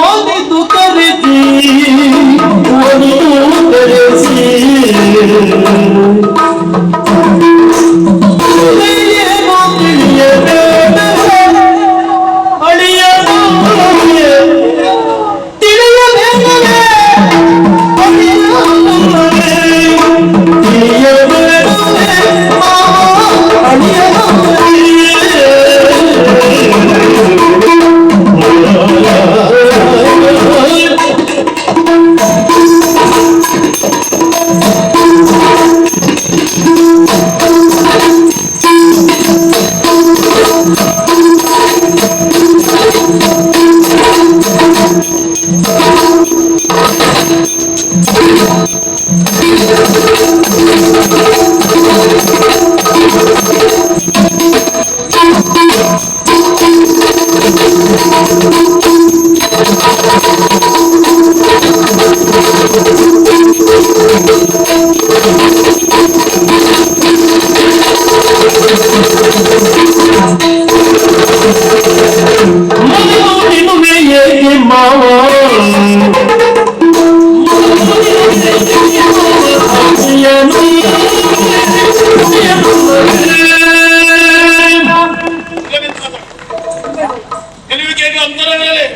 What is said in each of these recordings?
ಒಲಿದು ಕರೆಸಿ ಒಲಿದು ಕರೆಸಿ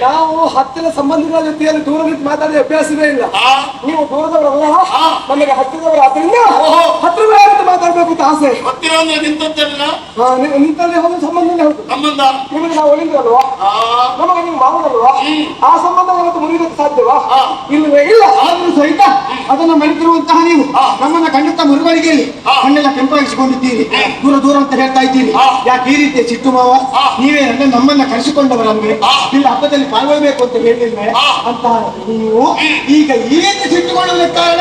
ನಾವು ಹತ್ತಿರ ಸಂಬಂಧಿಗಳ ಜೊತೆಯಲ್ಲಿ ದೂರ ನಿಂತು ಮಾತಾಡಿ ಅಭ್ಯಾಸವೇ ಇಲ್ಲ ನೀವು ದೂರದವರಲ್ಲ. ನಮಗೆ ಹತ್ತಿರದವರು ಆದ್ರಿಂದ ಓಹೋ. ಮಾತಾಡ್ಬೇಕು ಅಂತ ಆಸೆ. ಹತ್ತಿರ ಅಂದ್ರೆ ನಿಂತದ್ದಲ್ಲ ಹಾ, ನಿಂತಲ್ಲಿ ಹೋದ ಸಂಬಂಧನೇ ಹೌದು. ಸಂಬಂಧ? ನಿಮಗೆ ನಾವು ಒಲಿಂದ್ರಲ್ವಾ ಆ. ನಮಗೆ ನೀವು ಮಾವನಲ್ವಾ? ಆ ಆ ಇವತ್ತು ಮುರಿಯೋದಕ್ಕೆ ಸಾಧ್ಯವಾ. ಇಲ್ಲವೇ ಇಲ್ಲ. ಆದ್ರೂ ಸಹಿತ ಅದನ್ನು ಮರೆತಿರುವಂತಹ ನೀವು. ನಮ್ಮನ್ನ ಖಂಡಿತ ಮುರುಗಳಿಗೆಯಲ್ಲಿ. ಕಣ್ಣೆಲ್ಲ ಕೆಂಪಾಗಿಸಿಕೊಂಡಿದ್ದೀರಿ. ದೂರ ದೂರ ಅಂತ ಹೇಳ್ತಾ ಇದ್ದೀರಿ. ಯಾಕೆ ಈ ರೀತಿಯ ಚಿಟ್ಟು ಮಾವ? ನೀವೇ ಅಂದ್ರೆ ನಮ್ಮನ್ನ ಕರೆಸಿಕೊಂಡವರಲ್ವೇ. ಇಲ್ಲ ಹಬ್ಬದಲ್ಲಿ ಪಾಲ್ಗೊಳ್ಬೇಕು ಅಂತ ಹೇಳಿಲ್ವೇ. ಅಂತ ನೀವು ಈಗ ಈ ರೀತಿ ಸಿಟ್ಟುಕೊಳ್ಳುವುದಕ್ಕೆ ಕಾರಣ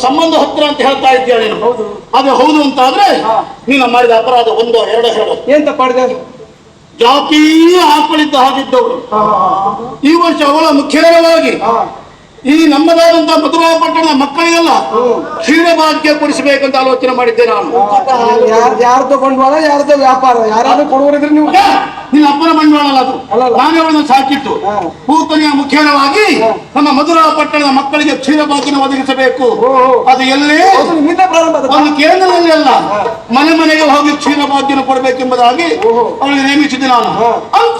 ಸಂಬಂಧ ಹತ್ರ ಅಂತ ಹೇಳ್ತಾ ಇದ್ದೀಯ ನೀನು? ಹೌದು. ಅದು ಹೌದು ಅಂತ ಆದ್ರೆ. ನೀನು ಮಾಡಿದ ಅಪರಾಧ ಒಂದು ಎರಡು ಹೇಳು ಏನ್ ತಪ್ಪಾಡಿದೆ ಜಾತಿ ಆಕಳಿದ್ದ ಹಾಗಿದ್ದವರು ಈ ವರ್ಷ ಅವಳ ಮುಖ್ಯವಾಗಿ ಈ ನಮ್ಮದಾದಂತಹ ಮಧುರಾ ಪಟ್ಟಣ ಮಕ್ಕಳಿಗೆಲ್ಲ. ಕ್ಷೀರಭಾಗ್ಯ ಕೊಡಿಸಬೇಕಂತ ಆಲೋಚನೆ ಮಾಡಿದ್ದೆ ನಾನು. ಯಾರ್ ಯಾರ್ದು ಬಂಡವಾಳ ಯಾರ್ದು ವ್ಯಾಪಾರ? ಯಾರಾದ್ರೂ ಕೊಡುವರಿದ್ರೆ ನೀವು ನಿನ್ನ ಅಪ್ಪನ ಬಂಡವಾಳ ಅಲ್ಲ ಅದು. ಅಲ್ಲಲ್ಲ. ನಾನೇ ಅವಳನ್ನು ಸಾಕಿತ್ತು. ಪೂತನಿಯ ಮುಖ್ಯವಾಗಿ ನಮ್ಮ ಮಧುರಾ ಪಟ್ಟಣದ ಮಕ್ಕಳಿಗೆ ಕ್ಷೀರಭಾಗ್ಯನ ಒದಗಿಸಬೇಕು. ಓ, ಓ. ಅದು ಎಲ್ಲಿ? ಒಂದು ಕೇಂದ್ರದಲ್ಲಿ ಅಲ್ಲ. ಮನೆ ಮನೆಗೆ ಹೋಗಿ ಕ್ಷೀರಭಾಗ್ಯನ ಕೊಡಬೇಕೆಂಬುದಾಗಿ ಓಹೋ. ಅವಳಿಗೆ ನೇಮಿಸಿದ್ದೆ ನಾನು. ಅಂತ?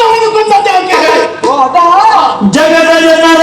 ಜಗದ ಜನರ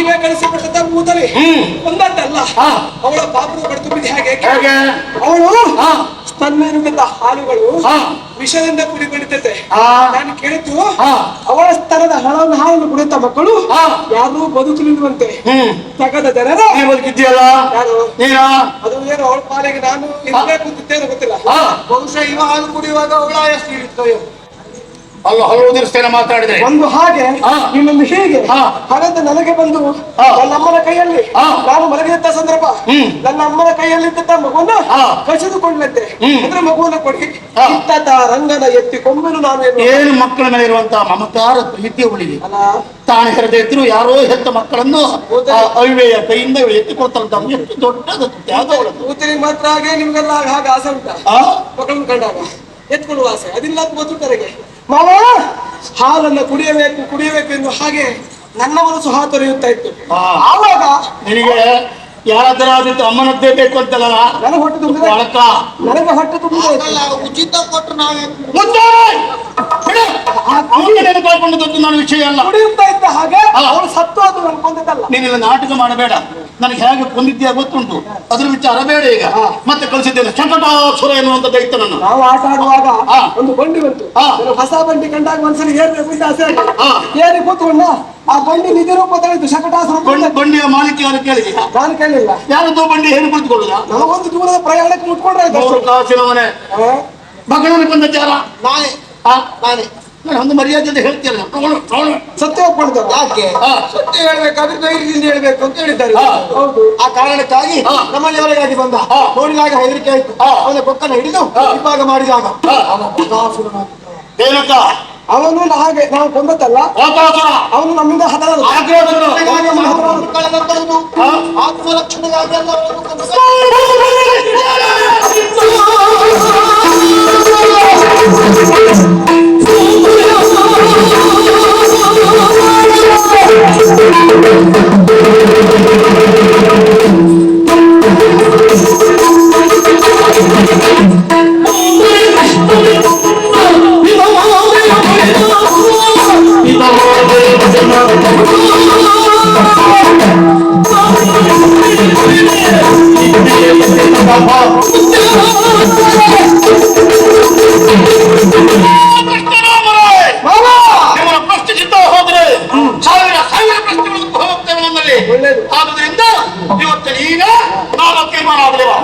ನೀವೇ ಕಳಿಸಿಕೊಟ್ಟ ಕೂತಲಿ ಒಂದಲ್ಲ ಕೊಂದದ್ದಲ್ಲ ಅವಳ ಪಾಪದ ಕಡೆ ತುಂಬಿದ ಹಾಗೆ. ಅವಳು ಹಾ. ಸ್ತನ್ಮೇನುಗತ ಹಾಲುಗಳು ವಿಷದಿಂದ ಕುಡಿಕೊಂಡಿದ್ದೆ. ನಾನು ಕೇಳಿದ್ದು. ಅವಳ ಸ್ತನದ ಹಣವನ್ನು ಹಾಲನ್ನು ಕುಡಿಯುತ್ತ ಮಕ್ಕಳು. ಯಾರು ಬದುಕು ನಿಲ್ಲುವಂತೆ. ತಗದ ಜನರು ಬದುಕಿದ್ಯಲ್ಲ ಅದು ಏನು ಅವಳ ಪಾಲಿಗೆ ನಾನು ಇಲ್ಲೇ ಅಂತಿದ್ದೇನೆ ಗೊತ್ತಿಲ್ಲ. ಬಹುಶಃ ಇವ ಹಾಲು ಕುಡಿಯುವಾಗ ಅವಳ ಎಷ್ಟು ಇರುತ್ತೋ. ಅಲ್ಲ ಹಲವು ದಿವಸ ಮಾತಾಡಿದ್ರೆ. ಒಂದು ಹಾಗೆ. ಇನ್ನೊಂದು ಹೀಗೆ. ಹಾಗಂತ ನನಗೆ ಬಂದು. ನನ್ನ ಅಮ್ಮನ ಕೈಯಲ್ಲಿ. ನಾನು ಮಲಗಿದಂತ ಸಂದರ್ಭ. ನನ್ನ ಅಮ್ಮನ ಕೈಯಲ್ಲಿ ಇದ್ದಂತ ಮಗುವನ್ನ ಕಸಿದುಕೊಂಡಂತೆ. ಅಂದ್ರೆ ಮಗುವನ್ನ ಕೊಡಿ. ಇಂತ ರಂಗನ ಎತ್ತಿ ಕೊಂಬೆನು ನಾನು ಏನು ಮಕ್ಕಳ ಮೇಲೆ ಇರುವಂತಹ ಮಮಕಾರ ಪ್ರೀತಿ ಅಲ್ಲ. ತಾನು ಹೆರದೇ ಇದ್ರು ಯಾರೋ ಹೆತ್ತ ಮಕ್ಕಳನ್ನು ಅವಿವೆಯ ಕೈಯಿಂದ ಎತ್ತಿಕೊಳ್ತಾರಂತ ಎಷ್ಟು ದೊಡ್ಡದು ತ್ಯಾಗ ಮಾತ್ರ ಹಾಗೆ ನಿಮ್ಗೆಲ್ಲ ಹಾಗೆ ಆಸೆ ಉಂಟಾ? ಮಕ್ಕಳನ್ನು ಕಂಡಾಗ. ಎತ್ಕೊಳ್ಳುವ ಆಸೆ. ಅದಿಲ್ಲ ಅಂತ ಗೊತ್ತುಂಟರಿಗೆ ಮಾವ ಹಾಲನ್ನು ಕುಡಿಯಬೇಕು ಕುಡಿಯಬೇಕು ಎಂದು ಹಾಗೆ ನನ್ನ ಮನಸ್ಸು ಹಾತೊರೆಯುತ್ತಾ ಇತ್ತು. ಆ. ಆವಾಗ ನಿನಗೆ ಯಾರಾದ್ರೂ ಅಮ್ಮನದ್ದೇ ಬೇಕು ಅಂತಲ್ಲ? ನನಗೆ ಹೊಟ್ಟೆ ತುಂಬಿದೆ. ಬಾಳಕ ನನಗೆ ಹೊಟ್ಟೆ ತುಂಬಿದೆ. ಉಚಿತ ಕೊಟ್ಟು ನಾವೇ. ಮುಂದೆ ಬಿಡು. ಅವನ ನಾನು ನನ್ನ ವಿಷಯ ಅಲ್ಲ. ಕುಡಿಯುತ್ತಾ ಇದ್ದ ಹಾಗೆ ಹಾ. ಅವಳು ಸತ್ತು ಅದು ಅನ್ಕೊಂಡಿದ್ದಲ್ಲ ನೀನಿಲ್ಲ ನಾಟಕ ಮಾಡಬೇಡ. ನನಗೆ ಹೇಗೆ ಕೊಂದಿದ್ಯಾ ಗೊತ್ತುಂಟು. ಅದ್ರ ವಿಚಾರ ಬೇಡ ಈಗ. ಮತ್ತೆ ಕಳಿಸಿದ್ದೇನೆ. ಚಟಟಾಸುರ ಎನ್ನುವಂತ ದೈತ್ಯ ನನ್ನ. ನಾವು ಆಟ ಆಡುವಾಗ. ಒಂದು ಬಂಡಿ ಬಂತು. ಹೊಸ ಬಂಡಿ ಕಂಡಾಗ ಒಂದ್ಸಲಿ ಏರ್ಬೇಕು ಅಂತ ಆಸೆ. ಏರಿ ಕೂತ್ಕೊಂಡ ಆ ಬಂಡಿ ನಿಜ ರೂಪ ತಳಿತು ಶಕಟಾಸುರ ಬಂಡಿ ಬಂಡಿಯ ಮಾಲಿಕ ಯಾರು ಕೇಳಿದೆಯಾ ನಾನು ಕೇಳಿಲ್ಲ. ಯಾರದ್ದು ಬಂಡಿ ಏನು ಕುಳಿತುಕೊಳ್ಳುದ? ನಮಗೊಂದು ದೂರದ ಪ್ರಯಾಣಕ್ಕೆ ಮುಟ್ಕೊಂಡ್ರೆ. ಕಾಸಿನ ಮನೆ. ಹಾ? ಮಗಳನ್ನ ಜಾರ ನಾನೇ. ಆ, ನಾನೇ. ನಾನು ಒಂದು ಮರ್ಯಾದೆ ಹೇಳ್ತೀಯಲ್ಲ ಅವಳು ಸತ್ಯ ಒಪ್ಕೊಂಡಿದ್ದಾರೆ ಯಾಕೆ ಹಾ. ಸತ್ಯ ಹೇಳ್ಬೇಕಾದ್ರೆ ಧೈರ್ಯದಿಂದ ಹೇಳ್ಬೇಕು ಅಂತ ಹೇಳಿದ್ದಾರೆ ಹಾ. ಹೌದು ಆ ಕಾರಣಕ್ಕಾಗಿ ಹಾ. ನಮ್ಮಲ್ಲಿ ಒಳಗಾಗಿ ಬಂದ ಹಾ. ನೋಡಿದಾಗ ಹೆದರಿಕೆ ಆಯ್ತು ಹಾ. ಅವನ ಕೊಕ್ಕನ ಹಿಡಿದು ಹಾ. ವಿಭಾಗ ಮಾಡಿದಾಗ ಹಾ. ಬಕಾಸುರನಾಗಿದ್ದ. ಏನಕ್ಕ ಅವನು ಹಾಗೆ ನಾವು ವಾತಾಸುರ ಅವನು ನಮ್ಮಿಂದ ಹತರ. ಹಾಗಾಗಿ ಅವನ ಕಳೆದಂತವನು ಆತ್ಮರಕ್ಷಣೆಗಾಗಿ ಎಲ್ಲ ಅವನನ್ನು ಕೊಂದ. Thank you. ಆದ್ರಿಂದ ಇವತ್ತು ಈಗ ನಾನು ತೀರ್ಮಾನ ಆಗಲಿಲ್ಲ